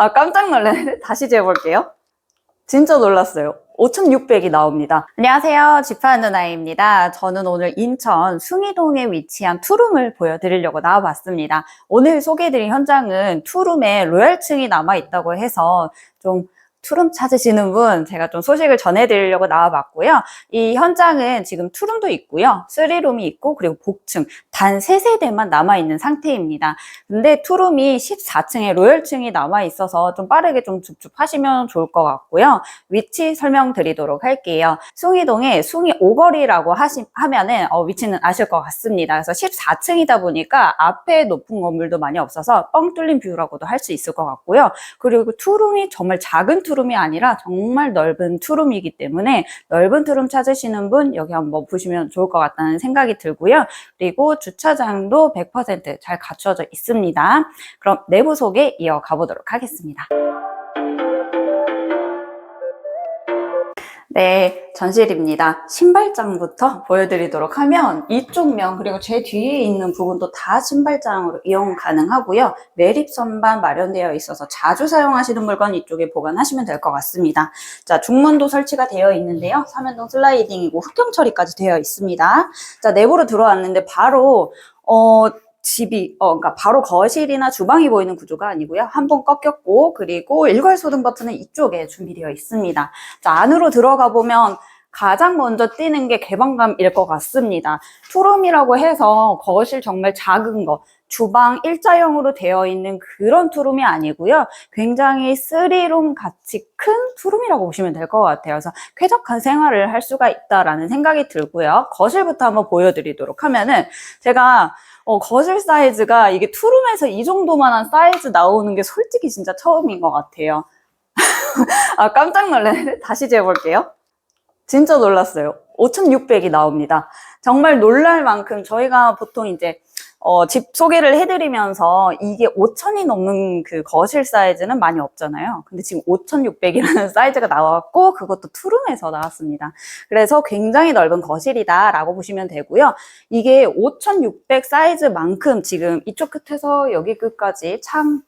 아, 깜짝 놀랐네. 다시 재볼게요. 진짜 놀랐어요. 5,600이 나옵니다. 안녕하세요. 지파 누나입니다. 저는 오늘 인천 숭이동에 위치한 투룸을 보여드리려고 나와봤습니다. 오늘 소개해드린 현장은 투룸에 로얄층이 남아있다고 해서 좀 투룸 찾으시는 분 제가 좀 소식을 전해드리려고 나와봤고요. 이 현장은 지금 투룸도 있고요. 쓰리룸이 있고 그리고 복층 단 3세대만 남아있는 상태입니다. 근데 투룸이 14층에 로열층이 남아있어서 좀 빠르게 좀 줍줍하시면 좋을 것 같고요. 위치 설명드리도록 할게요. 숭이동에 숭이 오거리라고 하시, 하면은 어, 위치는 아실 것 같습니다. 그래서 14층이다 보니까 앞에 높은 건물도 많이 없어서 뻥 뚫린 뷰라고도 할 수 있을 것 같고요. 그리고 투룸이 정말 작은 투룸이 아니라 정말 넓은 투룸이기 때문에 넓은 투룸 찾으시는 분 여기 한번 보시면 좋을 것 같다는 생각이 들고요. 그리고 주차장도 100%잘 갖춰져 있습니다. 그럼 내부 소개 이어가 보도록 하겠습니다. 네, 전실입니다. 신발장부터 보여드리도록 하면 이쪽 면 그리고 제 뒤에 있는 부분도 다 신발장으로 이용 가능하고요. 매립 선반 마련되어 있어서 자주 사용하시는 물건 이쪽에 보관하시면 될 것 같습니다. 자, 중문도 설치가 되어 있는데요. 삼연동 슬라이딩이고 흑경 처리까지 되어 있습니다. 자, 내부로 들어왔는데 바로 어, 집이 어 그러니까 바로 거실이나 주방이 보이는 구조가 아니고요. 한 번 꺾였고 그리고 일괄 소등 버튼은 이쪽에 준비되어 있습니다. 자, 안으로 들어가 보면 가장 먼저 띄는 게 개방감일 것 같습니다. 투룸이라고 해서 거실 정말 작은 거, 주방 일자형으로 되어 있는 그런 투룸이 아니고요. 굉장히 쓰리룸 같이 큰 투룸이라고 보시면 될 것 같아요. 그래서 쾌적한 생활을 할 수가 있다라는 생각이 들고요. 거실부터 한번 보여드리도록 하면은 제가 어, 거실 사이즈가 이게 투룸에서 이 정도만한 사이즈 나오는 게 솔직히 진짜 처음인 것 같아요. 아, 깜짝 놀랐네. 다시 재볼게요. 진짜 놀랐어요. 5,600이 나옵니다. 정말 놀랄 만큼 저희가 보통 이제 어, 집 소개를 해드리면서 이게 5천이 넘는 그 거실 사이즈는 많이 없잖아요. 근데 지금 5,600이라는 사이즈가 나왔고 그것도 투룸에서 나왔습니다. 그래서 굉장히 넓은 거실이다라고 보시면 되고요. 이게 5,600 사이즈만큼 지금 이쪽 끝에서 여기 끝까지 창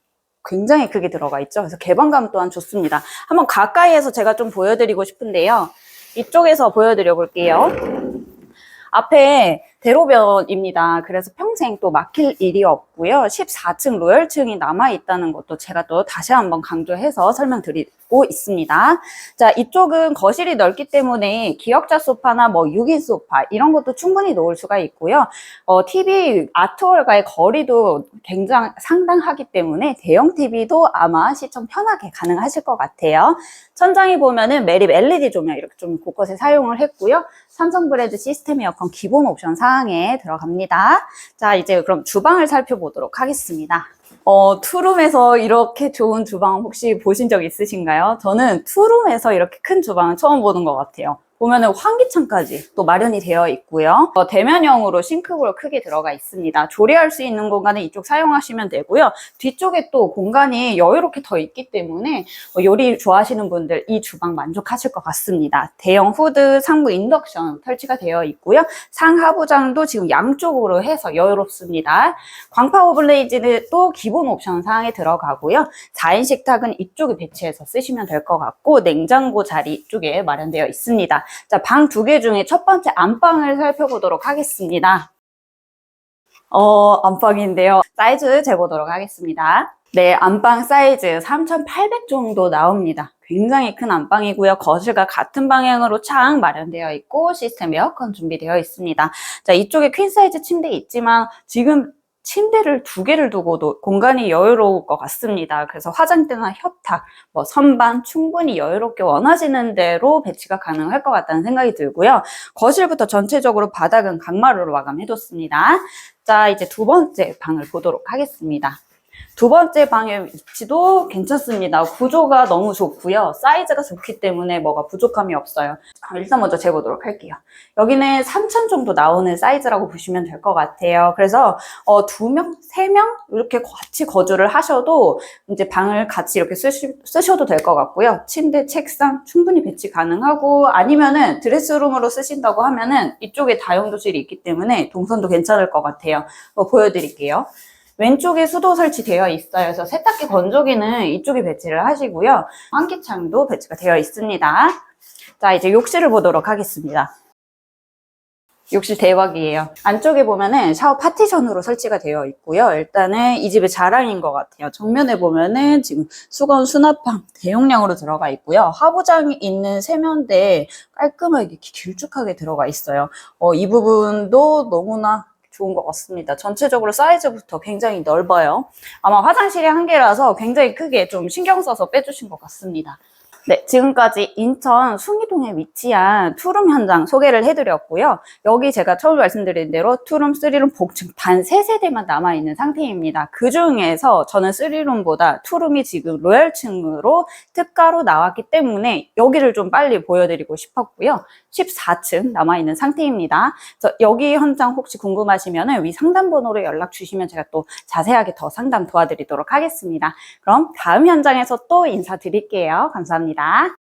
굉장히 크게 들어가 있죠. 그래서 개방감 또한 좋습니다. 한번 가까이에서 제가 좀 보여드리고 싶은데요. 이쪽에서 보여드려 볼게요. 앞에 대로변입니다. 그래서 평생 또 막힐 일이 없고요. 14층 로열층이 남아있다는 것도 제가 또 다시 한번 강조해서 설명드리고 있습니다. 자, 이쪽은 거실이 넓기 때문에 기역자 소파나 뭐 6인 소파 이런 것도 충분히 놓을 수가 있고요. 어, TV 아트월과의 거리도 굉장히 상당하기 때문에 대형 TV도 아마 시청 편하게 가능하실 것 같아요. 천장에 보면은 매립 LED 조명 이렇게 좀 곳곳에 사용을 했고요. 삼성 브랜드 시스템 에어컨 기본 옵션 사 항에 들어갑니다. 자, 이제 그럼 주방을 살펴보도록 하겠습니다. 어, 투룸에서 이렇게 좋은 주방 혹시 보신 적 있으신가요? 저는 투룸에서 이렇게 큰 주방은 처음 보는 것 같아요. 보면은 환기창까지 또 마련이 되어 있고요. 어, 대면형으로 싱크볼 크게 들어가 있습니다. 조리할 수 있는 공간은 이쪽 사용하시면 되고요. 뒤쪽에 또 공간이 여유롭게 더 있기 때문에 어, 요리 좋아하시는 분들 이 주방 만족하실 것 같습니다. 대형 후드, 상부 인덕션 설치가 되어 있고요. 상하부장도 지금 양쪽으로 해서 여유롭습니다. 광파 오블레이즈는 또 기본 옵션 사항에 들어가고요. 4인 식탁은 이쪽에 배치해서 쓰시면 될 것 같고 냉장고 자리 이쪽에 마련되어 있습니다. 자, 방 두 개 중에 첫 번째 안방을 살펴보도록 하겠습니다. 어, 안방인데요. 사이즈 재보도록 하겠습니다. 네, 안방 사이즈 3,800 정도 나옵니다. 굉장히 큰 안방이고요. 거실과 같은 방향으로 창 마련되어 있고 시스템 에어컨 준비되어 있습니다. 자, 이쪽에 퀸 사이즈 침대 있지만 지금 침대를 두 개를 두고도 공간이 여유로울 것 같습니다. 그래서 화장대나 협탁, 뭐 선반 충분히 여유롭게 원하시는 대로 배치가 가능할 것 같다는 생각이 들고요. 거실부터 전체적으로 바닥은 강마루로 마감해뒀습니다. 자, 이제 두 번째 방을 보도록 하겠습니다. 두 번째 방의 위치도 괜찮습니다. 구조가 너무 좋고요. 사이즈가 좋기 때문에 뭐가 부족함이 없어요. 일단 먼저 재보도록 할게요. 여기는 3천 정도 나오는 사이즈라고 보시면 될 것 같아요. 그래서 어, 두 명, 세 명 이렇게 같이 거주를 하셔도 이제 방을 같이 이렇게 쓰시, 쓰셔도 될 것 같고요. 침대, 책상 충분히 배치 가능하고 아니면은 드레스룸으로 쓰신다고 하면은 이쪽에 다용도실이 있기 때문에 동선도 괜찮을 것 같아요. 뭐 보여드릴게요. 왼쪽에 수도 설치되어 있어요. 그래서 세탁기 건조기는 이쪽에 배치를 하시고요. 환기창도 배치가 되어 있습니다. 자, 이제 욕실을 보도록 하겠습니다. 욕실 대박이에요. 안쪽에 보면은 샤워 파티션으로 설치가 되어 있고요. 일단은 이 집의 자랑인 것 같아요. 정면에 보면은 지금 수건 수납방 대용량으로 들어가 있고요. 하부장이 있는 세면대에 깔끔하게 길쭉하게 들어가 있어요. 어, 이 부분도 너무나 좋은 것 같습니다. 전체적으로 사이즈부터 굉장히 넓어요. 아마 화장실이 한 개라서 굉장히 크게 좀 신경 써서 빼주신 것 같습니다. 네, 지금까지 인천 숭이동에 위치한 투룸 현장 소개를 해드렸고요. 여기 제가 처음 말씀드린 대로 투룸, 쓰리룸, 복층 단 3세대만 남아있는 상태입니다. 그 중에서 저는 쓰리룸보다 투룸이 지금 로열층으로 특가로 나왔기 때문에 여기를 좀 빨리 보여드리고 싶었고요. 14층 남아있는 상태입니다. 여기 현장 혹시 궁금 하시면 위 상담 번호로 연락 주시면 제가 또 자세하게 더 상담 도와드리도록 하겠습니다. 그럼 다음 현장에서 또 인사드릴게요. 감사합니다.